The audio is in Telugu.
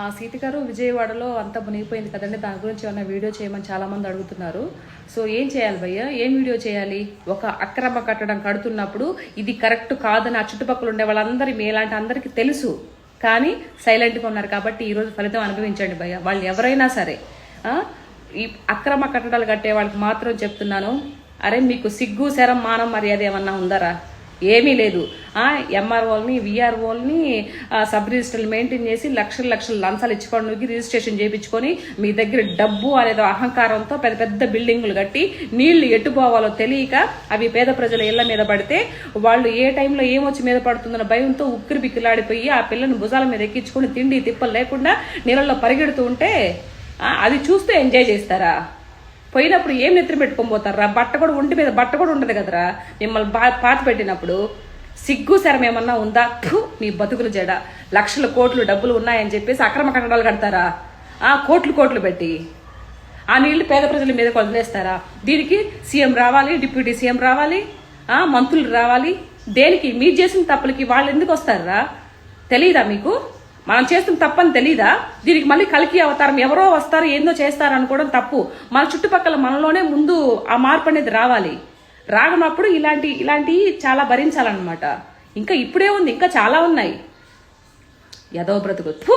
ఆ సీత గారు విజయవాడలో అంతా మునిగిపోయింది కదండి. దాని గురించి ఏమైనా వీడియో చేయమని చాలామంది అడుగుతున్నారు. సో ఏం చేయాలి భయ్య? ఏం వీడియో చేయాలి? ఒక అక్రమ కట్టడం కడుతున్నప్పుడు ఇది కరెక్ట్ కాదని ఆ చుట్టుపక్కల ఉండే వాళ్ళందరి మీలాంటి అందరికీ తెలుసు. కానీ సైలెంట్గా ఉన్నారు కాబట్టి ఈరోజు ఫలితం అనుభవించండి భయ్య. వాళ్ళు ఎవరైనా సరే ఈ అక్రమ కట్టడాలు కట్టే వాళ్ళకి మాత్రం చెప్తున్నాను. అరే మీకు సిగ్గు శరం మానం మర్యాద ఏమన్నా ఉందరా? ఏమీ లేదు. ఎంఆర్ఓల్ని విఆర్ఓల్ని సబ్ రిజిస్టర్లు మెయింటైన్ చేసి లక్షల లక్షల లంచాలు ఇచ్చుకోవడానికి రిజిస్ట్రేషన్ చేయించుకొని మీ దగ్గర డబ్బు అనేదో అహంకారంతో పెద్ద పెద్ద బిల్డింగులు కట్టి నీళ్ళు ఎట్టుపోవాలో తెలియక అవి పేద ప్రజల ఇళ్ళ మీద పడితే వాళ్ళు ఏ టైంలో ఏమొచ్చి మీద పడుతుందన్న భయంతో ఉక్కిరి బిక్కిలాడిపోయి ఆ పిల్లని భుజాల మీద ఎక్కించుకొని తిండి తిప్పలు లేకుండా నీళ్ళల్లో పరిగెడుతూ ఉంటే అది చూస్తూ ఎంజాయ్ చేస్తారా? పోయినప్పుడు ఏం నెత్తిన పెట్టుకొని పోతారా బట్ట కూడా ఒంటి మీద బట్ట కూడా ఉండదు కదరా? మిమ్మల్ని బా పాత పెట్టినప్పుడు సిగ్గు శరం ఏమన్నా ఉందా? మీ బతుకులు జడ. లక్షల కోట్లు డబ్బులు ఉన్నాయని చెప్పేసి అక్రమ కట్టడాలు కడతారా? ఆ కోట్లు కోట్లు పెట్టి. ఆ నీళ్ళు పేద ప్రజల మీద వదిలేస్తారా? దీనికి సీఎం రావాలి డిప్యూటీ సీఎం రావాలి ఆ మంత్రులు రావాలి. దేనికి? మీరు చేసిన తప్పులకి వాళ్ళు ఎందుకు వస్తారా? తెలియదా మీకు? మనం చేస్తున్న తప్పని తెలీదా? దీనికి మళ్ళీ కలికి అవతారం ఎవరో వస్తారు ఏందో చేస్తారు అనుకోవడం తప్పు. మన చుట్టుపక్కల మనలోనే ముందు ఆ మార్పు అనేది రావాలి. రాగనప్పుడు ఇలాంటి ఇలాంటివి చాలా భరించాలన్నమాట. ఇంకా ఇప్పుడే ఉంది ఇంకా చాలా ఉన్నాయి. యదో బ్రతుకు.